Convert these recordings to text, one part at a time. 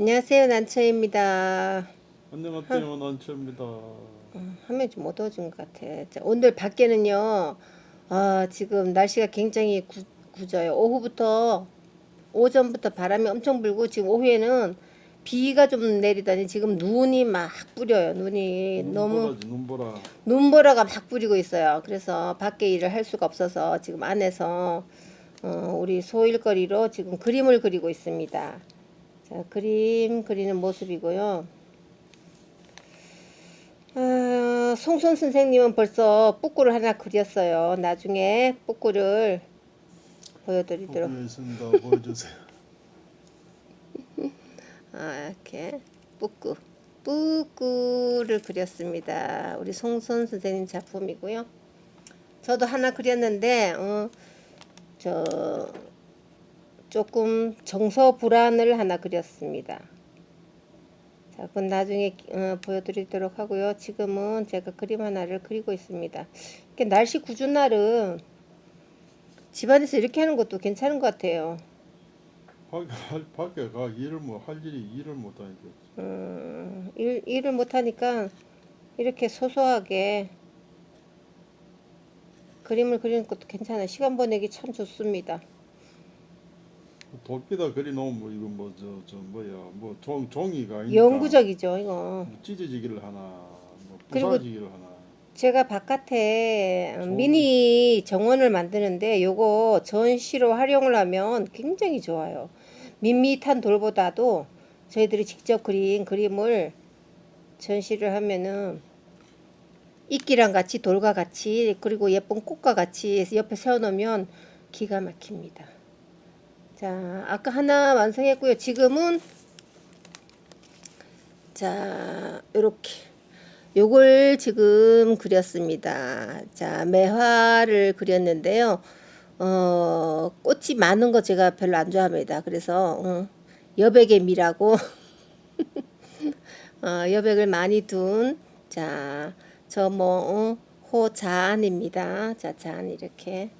안녕하세요 난처입니다. 안녕하세요 난치입니다. 화면 좀 어두워진 것 같아. 자, 오늘 밖에는요, 아, 지금 날씨가 굉장히 구, 굳어요. 오후부터, 오전부터 바람이 엄청 불고, 지금 오후에는 비가 좀 내리더니 지금 눈이 막 뿌려요. 눈이 너무, 눈보라지 눈보라. 눈보라가 막 뿌리고 있어요. 그래서 밖에 일을 할 수가 없어서 지금 안에서, 어, 우리 소일거리로 지금 그림을 그리고 있습니다. 자, 그림 그리는 모습이고요. 아, 송선 선생님은 벌써 뿌꾸를 하나 그렸어요. 나중에 뿌꾸를 보여드리도록. 보고 있습니다. 보여주세요. 아, 이렇게 뿌꾸. 뿌꾸를 그렸습니다. 우리 송선 선생님 작품이고요. 저도 하나 그렸는데, 어, 저, 조금 정서 불안을 하나 그렸습니다. 자, 그건 나중에 어, 보여드리도록 하고요. 지금은 제가 그림 하나를 그리고 있습니다. 이렇게 날씨 궂은 날은 집안에서 이렇게 하는 것도 괜찮은 것 같아요. 밖에 가 일을 뭐 할 일이 일을 못 하니까. 음, 일, 일을 못 하니까 이렇게 소소하게 그림을 그리는 것도 괜찮아요. 시간 보내기 참 좋습니다. 돌비다 그리 놓으면 뭐 이거 뭐저 저 뭐야 뭐 종 종이가 아니니까 영구적이죠, 이거. 뭐 찢어지기를 하나 뭐 그리고 부서지기를 하나. 제가 바깥에 좋은- 미니 정원을 만드는데 요거 전시로 활용을 하면 굉장히 좋아요. 밋밋한 돌보다도 저희들이 직접 그린 그림을 전시를 하면은 이끼랑 같이 돌과 같이 그리고 예쁜 꽃과 같이 옆에 세워놓으면 기가 막힙니다. 자, 아까 하나 완성했고요. 지금은 자, 요렇게 요걸 지금 그렸습니다. 자, 매화를 그렸는데요. 어, 꽃이 많은 거 제가 별로 안 좋아합니다. 그래서 어, 여백의 미라고 어, 여백을 많이 둔 자, 저뭐 어, 호잔입니다. 자, 잔 이렇게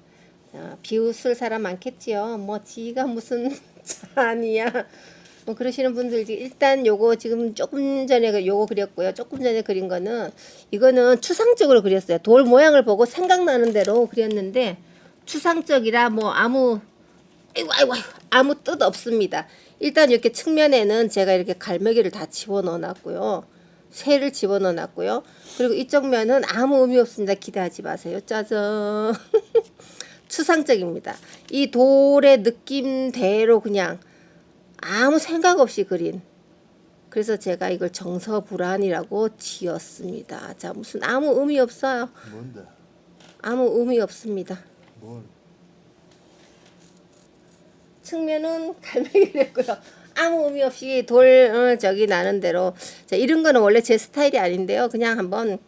자, 비웃을 사람 많겠지요. 뭐 지가 무슨 잔이야. 뭐 그러시는 분들이 일단 요거 지금 조금 전에 그 요거 그렸고요. 조금 전에 그린 거는 이거는 추상적으로 그렸어요. 돌 모양을 보고 생각나는 대로 그렸는데 추상적이라 뭐 아무 아이고 아이고, 아무 뜻 없습니다. 일단 이렇게 측면에는 제가 이렇게 갈매기를 다 집어넣어 놨고요. 새를 집어넣어 놨고요. 그리고 이쪽 면은 아무 의미 없습니다. 기대하지 마세요. 짜잔. 추상적입니다. 이 돌의 느낌대로 그냥 아무 생각 없이 그린. 그래서 제가 이걸 정서 불안이라고 지었습니다. 자, 무슨 아무 의미 없어요. 뭔데? 아무 의미 없습니다. 뭘? 측면은 갈매기랬고요. 아무 의미 없이 돌 어, 저기 나는 대로 자 이런 거는 원래 제 스타일이 아닌데요. 그냥 한번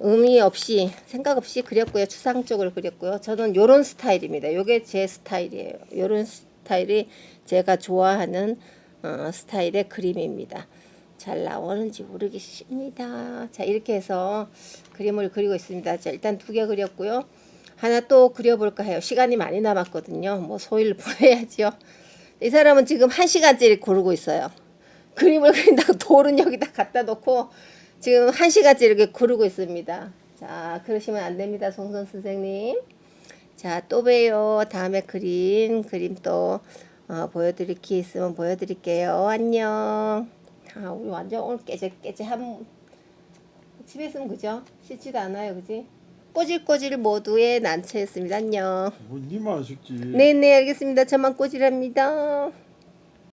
의미 없이 생각 없이 그렸고요. 추상적으로 그렸고요. 저는 요런 스타일입니다. 요게 제 스타일이에요. 요런 스타일이 제가 좋아하는 어, 스타일의 그림입니다. 잘 나오는지 모르겠습니다. 자 이렇게 해서 그림을 그리고 있습니다. 자 일단 두 개 그렸고요. 하나 또 그려볼까 해요. 시간이 많이 남았거든요. 뭐 소일 보내야죠. 이 사람은 지금 한 시간째 고르고 있어요. 그림을 그린다고 돌은 여기다 갖다 놓고 지금 한 시간째 이렇게 고르고 있습니다. 자, 그러시면 안 됩니다, 송선 선생님. 자, 또 봬요. 다음에 그림, 그림 또 어, 보여드릴 게 있으면 보여드릴게요. 안녕. 아, 우리 완전 오늘 깨재깨재한 집에 있으면 그죠? 씻지도 않아요, 그지? 꼬질꼬질 모두의 난처였습니다. 안녕. 뭐 니만 식지. 네네, 알겠습니다. 저만 꼬질합니다.